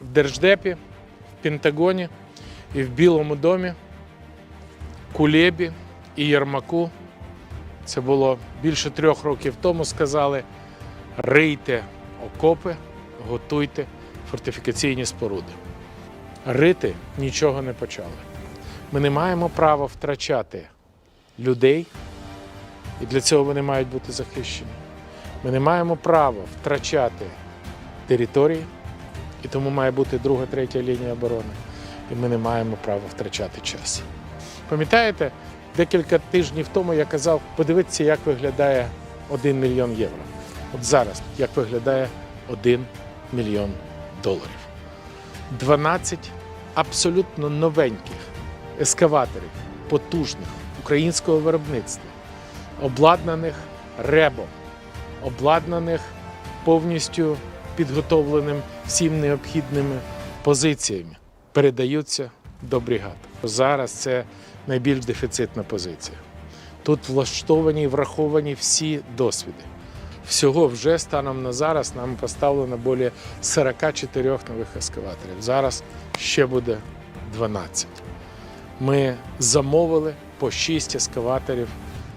в Держдепі, в Пентагоні і в Білому домі, Кулебі і Єрмаку. Це було більше трьох років тому. Сказали: рийте окопи, готуйте фортифікаційні споруди. Рити нічого не почали. Ми не маємо права втрачати людей, і для цього вони мають бути захищені. Ми не маємо права втрачати території, і тому має бути друга, третя лінія оборони. І ми не маємо права втрачати час. Пам'ятаєте, декілька тижнів тому я казав, подивіться, як виглядає 1 мільйон євро. От зараз, як виглядає 1 мільйон доларів. 12 абсолютно новеньких ескаваторів, потужних українського виробництва, обладнаних ребом, обладнаних повністю підготовленим всім необхідними позиціями, передаються до бригад. Зараз це найбільш дефіцитна позиція. Тут влаштовані і враховані всі досвіди. Всього вже станом на зараз нам поставлено більше 44 нових ескаваторів. Зараз ще буде 12. Ми замовили по 6 ескаваторів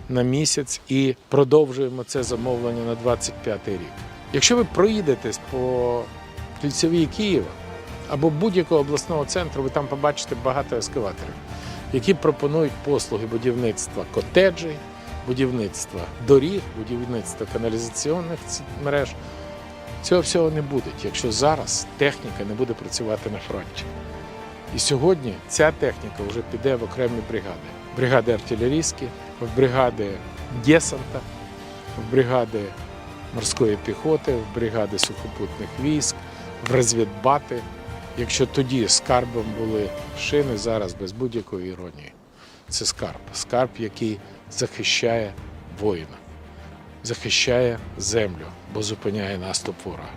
на місяць і продовжуємо це замовлення на 25 рік. Якщо ви проїдетесь по кільцевій Києва або будь-якого обласного центру, ви там побачите багато ескаваторів, які пропонують послуги будівництва котеджей, будівництва доріг, будівництва каналізаційних мереж. Цього всього не буде, якщо зараз техніка не буде працювати на фронті. І сьогодні ця техніка вже піде в окремі бригади. Бригади артилерійські, в бригади десанта, в бригади морської піхоти, в бригади сухопутних військ, в розвідбати. Якщо тоді скарбом були шини, зараз без будь-якої іронії. Це скарб. Скарб, який захищає воїна, захищає землю, бо зупиняє наступ ворога,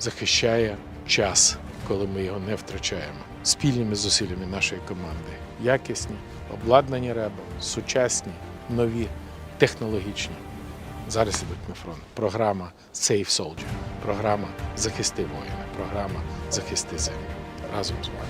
захищає час, коли ми його не втрачаємо. Спільними зусиллями нашої команди. Якісні, обладнані реби, сучасні, нові, технологічні. Зараз ідуть на фронт. Програма Save Soldier, програма Захисти воїна, програма Захисти землю. Разом з вами.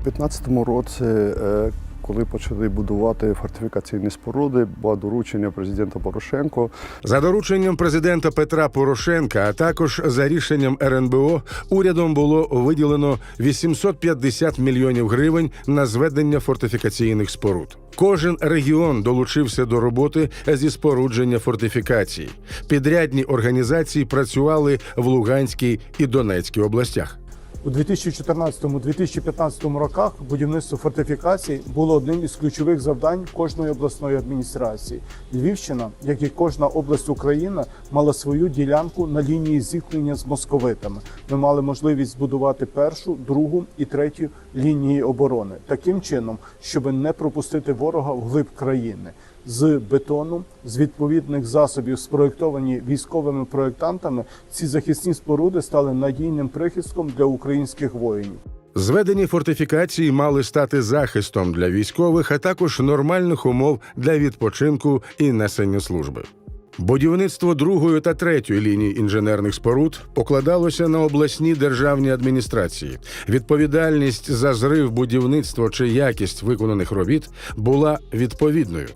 У 2015 році, е, коли почали будувати фортифікаційні споруди, було доручення президента Порошенко За дорученням президента Петра Порошенка, а також за рішенням РНБО, урядом було виділено 850 мільйонів гривень на зведення фортифікаційних споруд. Кожен регіон долучився до роботи зі спорудження фортифікацій. Підрядні організації працювали в Луганській і Донецькій областях. У 2014-2015 роках будівництво фортифікацій було одним із ключових завдань кожної обласної адміністрації. Львівщина, як і кожна область України, мала свою ділянку на лінії зіткнення з московитами. Ми мали можливість збудувати першу, другу і третю лінії оборони таким чином, щоб не пропустити ворога вглиб країни. З бетону, з відповідних засобів, спроєктовані військовими проєктантами, ці захисні споруди стали надійним прихистком для українських воїнів. Зведені фортифікації мали стати захистом для військових, а також нормальних умов для відпочинку і несення служби. Будівництво другої та третьої лінії інженерних споруд покладалося на обласні державні адміністрації. Відповідальність за зрив будівництва чи якість виконаних робіт була відповідною.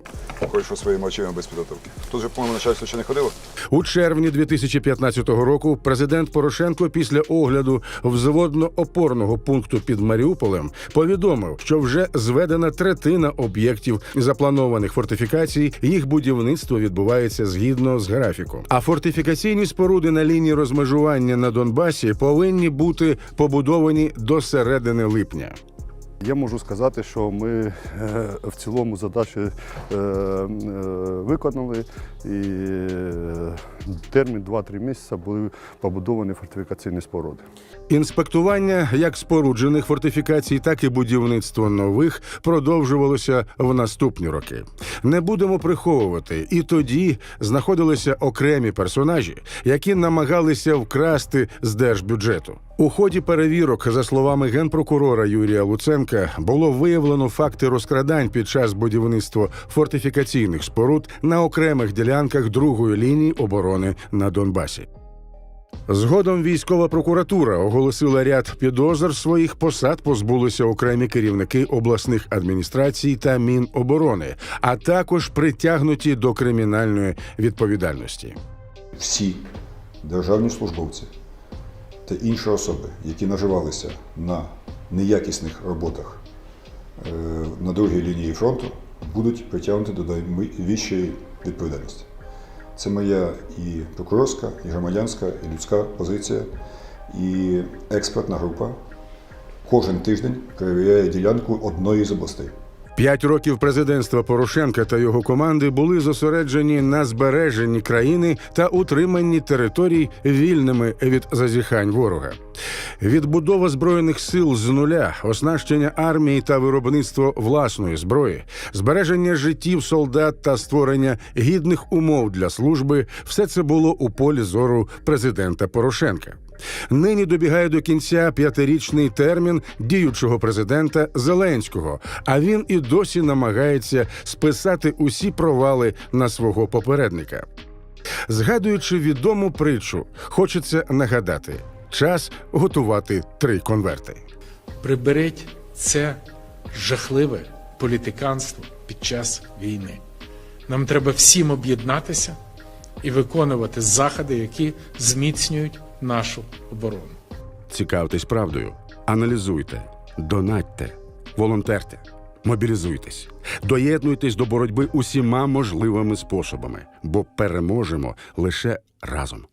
Пройшов своїми очима без підготовки. Тут же, по-моєму, начальство ще не ходило. У червні 2015 року президент Порошенко після огляду взводно-опорного пункту під Маріуполем повідомив, що вже зведена третина об'єктів запланованих фортифікацій. Їх будівництво відбувається згідно з графіком. А фортифікаційні споруди на лінії розмежування на Донбасі повинні бути побудовані до середини липня. Я можу сказати, що ми е, в цілому задачі е, е, виконали, і термін 2-3 місяці були побудовані фортифікаційні споруди. Інспектування як споруджених фортифікацій, так і будівництво нових продовжувалося в наступні роки. Не будемо приховувати, і тоді знаходилися окремі персонажі, які намагалися вкрасти з держбюджету. У ході перевірок, за словами генпрокурора Юрія Луценка, було виявлено факти розкрадань під час будівництва фортифікаційних споруд на окремих ділянках другої лінії оборони на Донбасі. Згодом військова прокуратура оголосила ряд підозр своїх посад, позбулися окремі керівники обласних адміністрацій та Міноборони, а також притягнуті до кримінальної відповідальності. Всі державні службовці та інші особи, які наживалися на неякісних роботах е, на другій лінії фронту, будуть притягнуті до найвищої відповідальності. Це моя і прокурорська, і громадянська, і людська позиція, і експертна група кожен тиждень перевіряє ділянку одної з областей. П'ять років президентства Порошенка та його команди були зосереджені на збереженні країни та утриманні територій вільними від зазіхань ворога. Відбудова збройних сил з нуля, оснащення армії та виробництво власної зброї, збереження життів солдат та створення гідних умов для служби все це було у полі зору президента Порошенка. Нині добігає до кінця п'ятирічний термін діючого президента Зеленського, а він і досі намагається списати усі провали на свого попередника. Згадуючи відому притчу, хочеться нагадати: час готувати три конверти. Приберіть це жахливе політиканство під час війни. Нам треба всім об'єднатися і виконувати заходи, які зміцнюють нашу оборону. Цікавтесь правдою, аналізуйте, донатьте, волонтерте, мобілізуйтесь, доєднуйтесь до боротьби усіма можливими способами, бо переможемо лише разом.